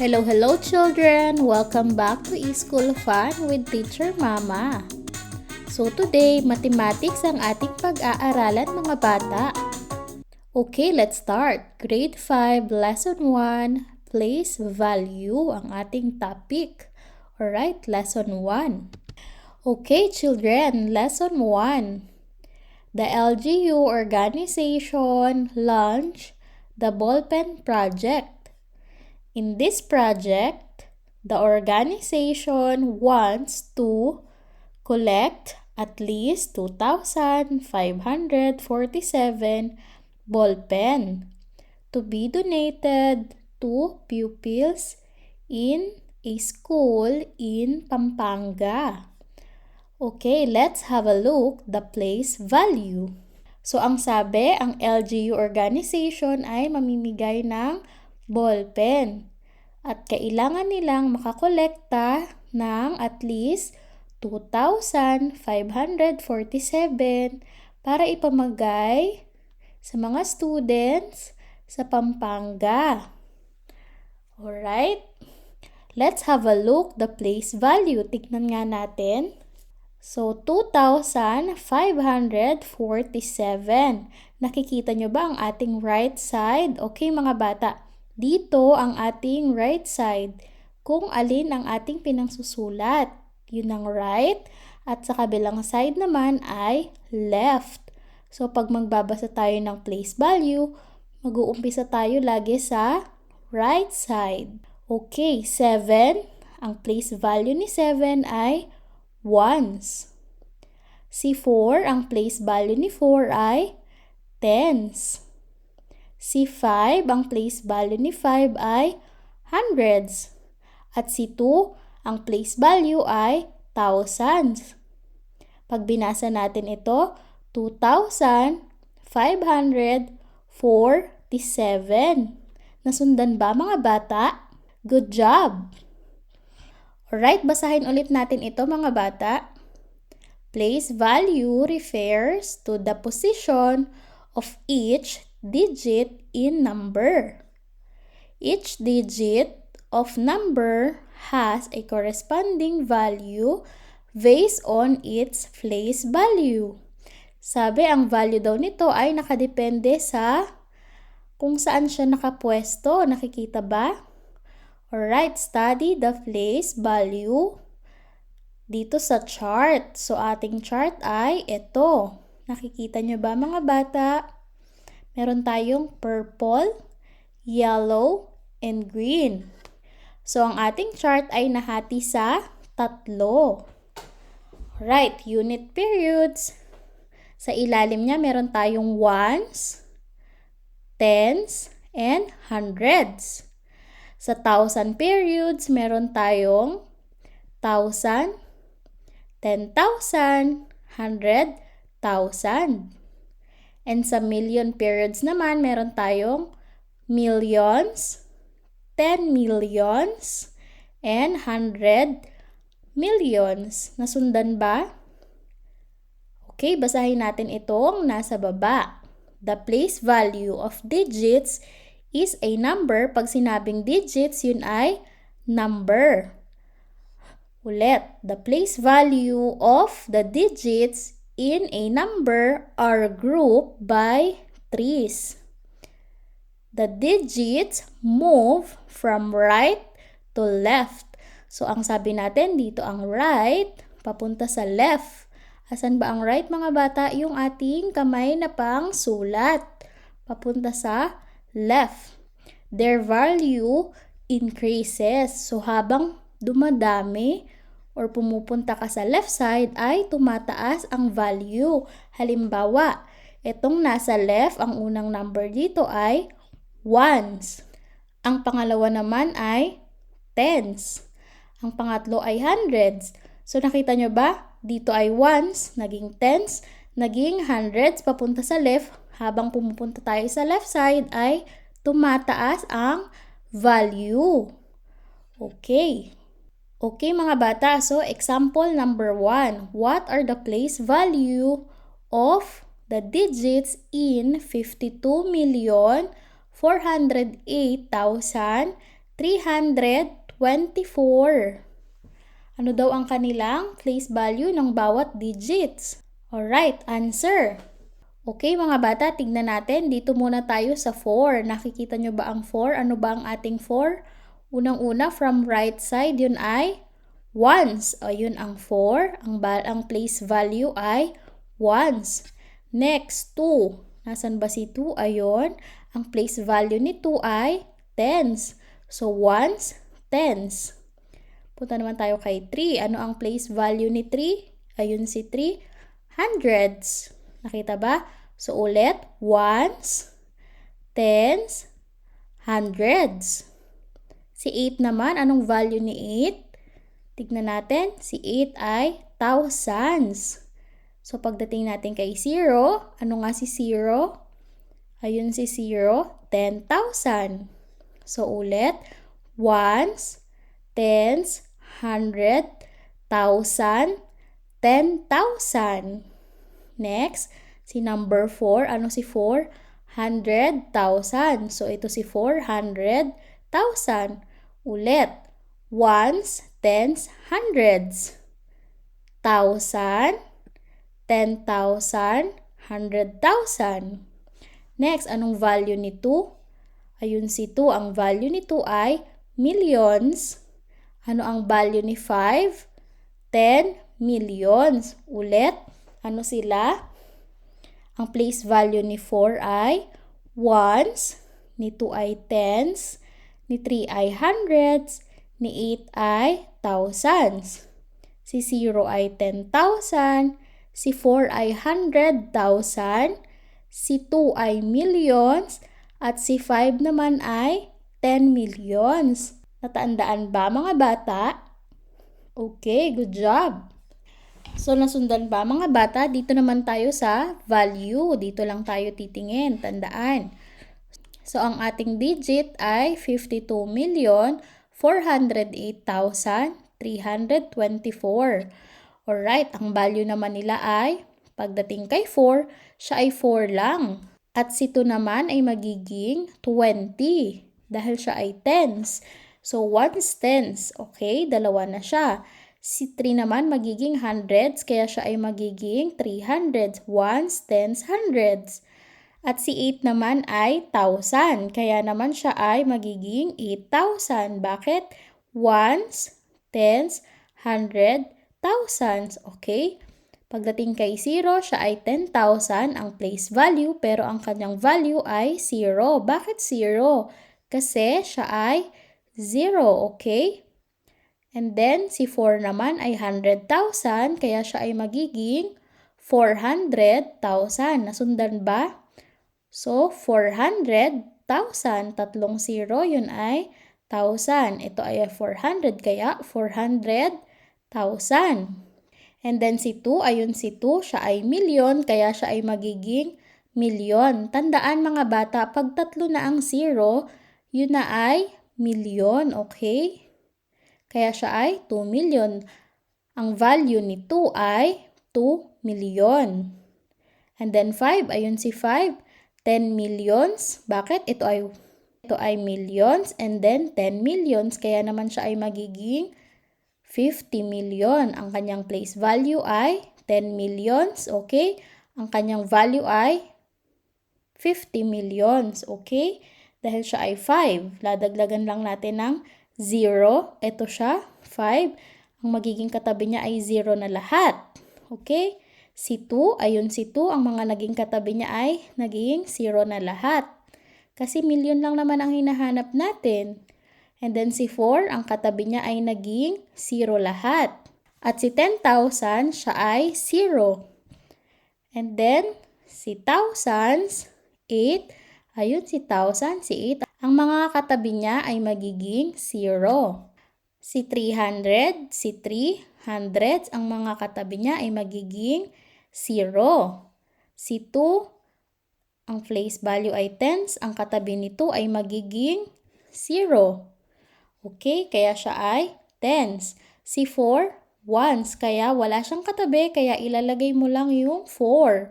Hello, hello children! Welcome back to e-school fun with Teacher Mama. So today, mathematics ang ating pag-aaralan mga bata. Okay, let's start. Grade 5, Lesson 1, Place Value ang ating topic. Alright, Lesson 1. Okay, children, Lesson 1. The LGU organization launched the ballpen project. In this project, the organization wants to collect at least 2,547 ball pen to be donated to pupils in a school in Pampanga. Okay, let's have a look the place value. So ang sabi, ang LGU organization ay mamimigay ng ballpen. At kailangan nilang makakolekta ng at least 2,547 para ipamagay sa mga students sa Pampanga. Alright? Let's have a look the place value. Tignan nga natin. So, 2,547. Nakikita nyo ba ang ating right side? Okay mga bata. Dito ang ating right side. Kung alin ang ating pinangsusulat, yun ang right. At sa kabilang side naman ay left. So pag magbabasa tayo ng place value, mag-uumpisa tayo lagi sa right side. Okay, 7. Ang place value ni 7 ay ones. Si 4, ang place value ni 4 ay tens. Si 5, ang place value ni 5 ay hundreds. At si 2, ang place value ay thousands. Pag binasa natin ito, 2,547. Nasundan ba mga bata? Good job! Alright, basahin ulit natin ito mga bata. Place value refers to the position of each digit in number. Each digit of number has a corresponding value based on its place value. Sabi, ang value daw nito ay nakadepende sa kung saan siya nakapwesto. Nakikita ba? Alright, study the place value dito sa chart. So, ating chart ay ito. Nakikita nyo ba mga bata? Meron tayong purple, yellow, and green. So, ang ating chart ay nahati sa tatlo. Right, unit periods. Sa ilalim niya, meron tayong ones, tens, and hundreds. Sa thousand periods, meron tayong thousand, ten thousand, hundred thousand. And sa million periods naman, meron tayong millions, 10 millions, and 100 millions. Nasundan ba? Okay, basahin natin itong nasa baba. The place value of digits is a number. Pag sinabing digits, yun ay number. Ulit, the place value of the digits in a number are grouped by trees. The digits move from right to left. So, ang sabi natin dito ang right, papunta sa left. Asan ba ang right mga bata? Yung ating kamay na pang sulat. Papunta sa left. Their value increases. So, habang dumadami, or pumupunta ka sa left side ay tumataas ang value. Halimbawa, itong nasa left, ang unang number dito ay ones. Ang pangalawa naman ay tens. Ang pangatlo ay hundreds. So nakita nyo ba? Dito ay ones, naging tens, naging hundreds papunta sa left. Habang pumupunta tayo sa left side ay tumataas ang value. Okay. Okay mga bata, so example number 1. What are the place value of the digits in 52,408,300? 324. Ano daw ang kanilang place value ng bawat digits? Alright, answer. Okay mga bata, tignan natin. Dito muna tayo sa 4. Nakikita nyo ba ang 4? Ano ba ang ating 4? Unang-una, from right side, yun ay ones. O, yun ang 4. Ang, ang place value ay ones. Next, 2. Nasaan ba si 2? Ayun. Ang place value ni 2 ay tens. So, ones, tens. Punta naman tayo kay 3. Ano ang place value ni 3? Ayun si 3. Hundreds. Nakita ba? So, ulit. Ones, tens, hundreds. Si 8 naman, anong value ni 8? Tignan natin. Si 8 ay thousands. So, pagdating natin kay 0, ano nga si 0? Ayun si 0, 10,000. So, ulit. Ones, tens, hundred, thousand, ten thousand. Next, si number 4. Ano si 4? Hundred thousand. So, ito si 400,000. Ulit. Ones, tens, hundreds. Thousand, ten thousand, hundred thousand. Next, anong value ni 2? Ayun si 2. Ang value ni 2 ay millions. Ano ang value ni 5? 10 millions. Ulit, ano sila? Ang place value ni 4 ay ones, ni 2 ay tens, ni 3 ay hundreds, ni 8 ay thousands. Si 0 ay 10,000, si 4 ay 100,000, si 2 ay millions, at si 5 naman ay 10 millions. Natandaan ba mga bata? Okay, good job. So, nasundan ba mga bata? Dito naman tayo sa value. Dito lang tayo titingin. Tandaan. So, ang ating digit ay 52,408,324. Alright, ang value naman nila ay, pagdating kay 4, siya ay 4 lang. At si 2 naman ay magiging 20 dahil siya ay tens. So, ones tens. Okay, dalawa na siya. Si 3 naman magiging hundreds, kaya siya ay magiging 300. Ones, tens, hundreds. At si 8 naman ay 1,000, kaya naman siya ay magiging 8,000. Bakit? Ones, tens, hundred, thousands. Okay? Pagdating kay 0, siya ay 10,000 ang place value, pero ang kanyang value ay 0. Bakit 0? Kasi siya ay 0, okay? And then, si 4 naman ay 100,000, kaya siya ay magiging 400,000. Nasundan ba? So, 400,000, tatlong 0, yun ay 1,000. Ito ay 400, kaya 400,000. And then si 2, ayun si 2, siya ay million, kaya siya ay magiging milyon. Tandaan mga bata, pag tatlo na ang 0, yun na ay milyon, okay? Kaya siya ay 2 million. Ang value ni 2 ay 2 million. And then 5, ayun si 5, 10 millions. Bakit? Ito ay ito ay millions and then 10 millions. Kaya naman siya ay magiging 50 million. Ang kanyang place value ay 10 millions. Okay? Ang kanyang value ay 50 millions. Okay? Dahil siya ay 5, ladaglagan lang natin ng 0. Ito siya, 5. Ang magiging katabi niya ay 0 na lahat. Okay? Si 2, ayun si 2, ang mga naging katabi niya ay naging 0 na lahat. Kasi million lang naman ang hinahanap natin. And then si 4, ang katabi niya ay naging 0 lahat. At si 10,000, siya ay 0. And then, si thousands, 8, Ayun, si 1,000, si 8. Ang mga katabi niya ay magiging 0. Si 300, si 300, ang mga katabi niya ay magiging 0. Si 2, ang place value ay tens, ang katabi nito ay magiging 0. Okay, kaya siya ay tens. Si 4, ones, kaya wala siyang katabi, kaya ilalagay mo lang yung 4.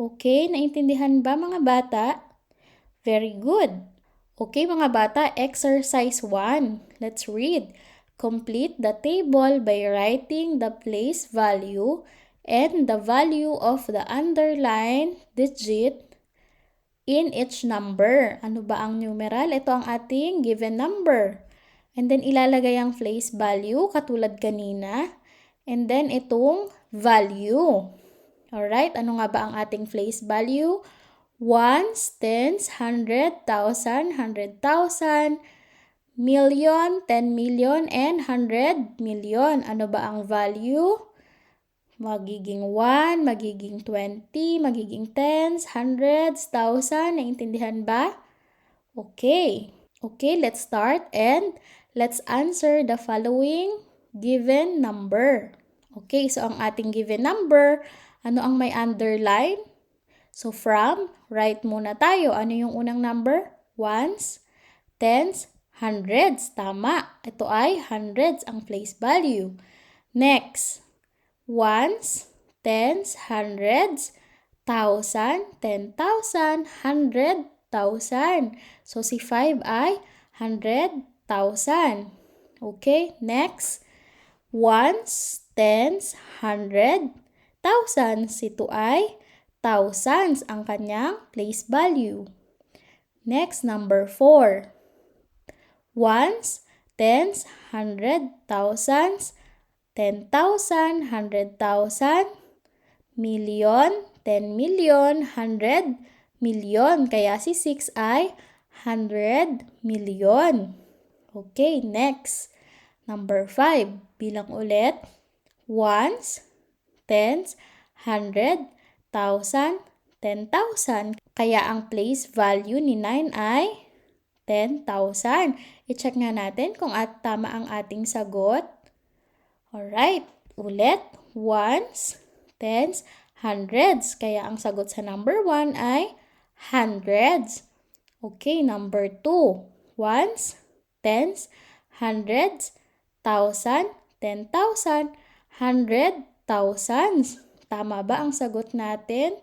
Okay, naintindihan ba mga bata? Very good. Okay mga bata, exercise 1. Let's read. Complete the table by writing the place value and the value of the underlined digit in each number. Ano ba ang numeral? Ito ang ating given number. And then ilalagay ang place value katulad kanina. And then itong value. Alright, ano nga ba ang ating place value? ones, tens, hundred, thousand, hundred thousand, million, ten million, and hundred million. Ano ba ang value? Magiging 1, magiging 20, magiging tens, hundreds, thousand. Naintindihan ba? Okay. Okay, let's start and let's answer the following given number. Okay, so ang ating given number, ano ang may underline? So from, write muna tayo. Ano yung unang number? Ones, tens, hundreds. Tama. Ito ay hundreds ang place value. Next, ones, tens, hundreds, thousand, ten thousand, hundred thousand. So si 5 ay hundred thousand. Okay, next, ones, tens, hundred, thousands. Ito ay thousands ang kanyang place value. Next, number 4. Ones, tens, hundred, thousands, ten thousand, hundred thousand, million, ten million, hundred million. Kaya si 6 ay hundred million. Okay, next. Number 5. Bilang ulit. Ones, tens, hundred, thousand, 10,000. Kaya ang place value ni 9 ay 10,000. I-check nga natin kung at tama ang ating sagot. Alright, ulit. Ones, tens, hundreds. Kaya ang sagot sa number 1 ay hundreds. Okay, number 2. Ones, tens, hundreds, thousand, ten thousand, hundred thousands. Tama ba ang sagot natin?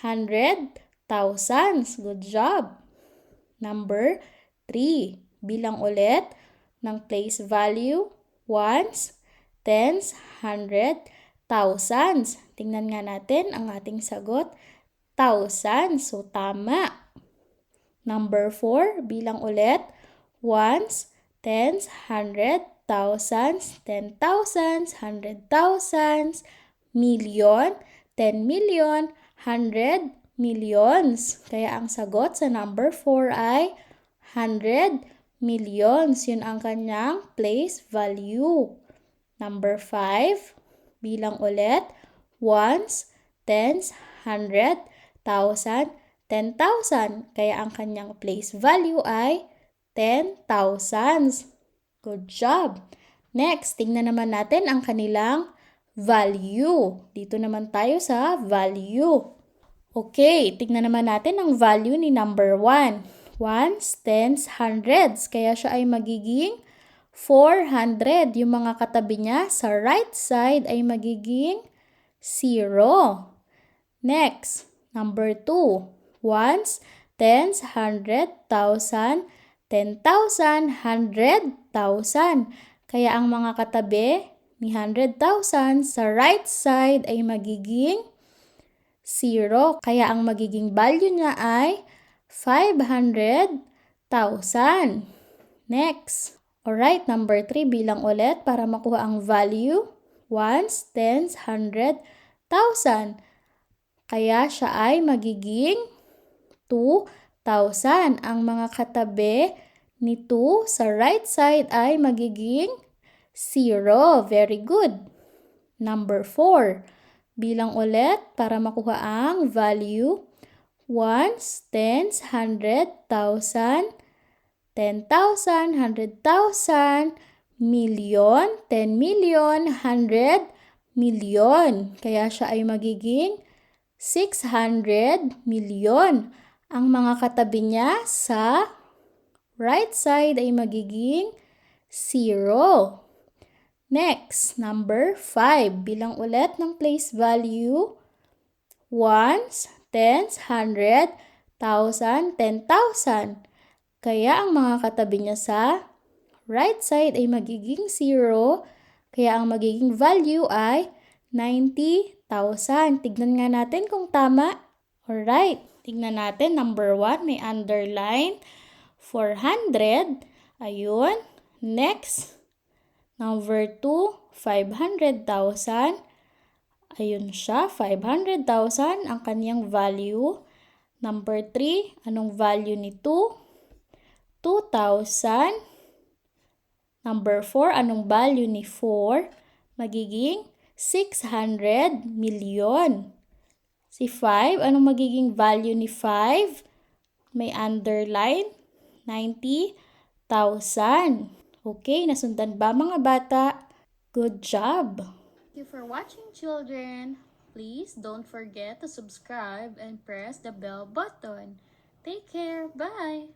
Hundred, thousands. Good job. Number 3. Bilang ulit ng place value. Ones, tens, hundred, thousands. Tingnan nga natin ang ating sagot. Thousands. So, tama. Number 4. Bilang ulit. Ones, tens, hundred, thousands, ten thousands, hundred thousands, million, 10 million, 100 millions. Kaya ang sagot sa number 4 ay 100 millions. Yun ang kanyang place value. Number 5, bilang ulit, ones, tens, hundred, thousand, 10,000. Kaya ang kanyang place value ay 10,000. Good job! Next, tingnan naman natin ang kanilang value. Dito naman tayo sa value. Okay, tignan naman natin ang value ni number 1. Ones, tens, hundreds. Kaya siya ay magiging 400. Yung mga katabi niya sa right side ay magiging 0. Next, number 2. Ones, tens, hundred, thousand, ten thousand, hundred thousand. Kaya ang mga katabi ni 100,000 sa right side ay magiging 0. Kaya ang magiging value niya ay 500,000. Next. Alright, number 3 bilang ulit para makuha ang value. Ones, tens, hundred, thousand. Kaya siya ay magiging 2,000. Ang mga katabi ni 2 sa right side ay magiging Zero. Very good. Number 4. Bilang ulit para makuha ang value. Ones, tens, hundred, thousand, ten thousand, hundred thousand, million, ten million, hundred million. Kaya siya ay magiging 600 million. Ang mga katabi niya sa right side ay magiging 0. Next, number 5. Bilang ulit ng place value. Ones, tens, hundred, thousand, ten thousand. Kaya ang mga katabi niya sa right side ay magiging 0. Kaya ang magiging value ay 90,000. Tignan nga natin kung tama. Alright. Tignan natin. Number 1, may underline. 400. Ayun. Next. Number 2, 500,000. Ayun siya, 500,000 ang kanyang value. Number 3, anong value ni 2? 2,000. Number 4, anong value ni 4? Magiging 600 million. Si 5, anong magiging value ni 5? May underline, 90,000. Okay, nasundan ba mga bata? Good job! Thank you for watching children. Please don't forget to subscribe and press the bell button. Take care. Bye!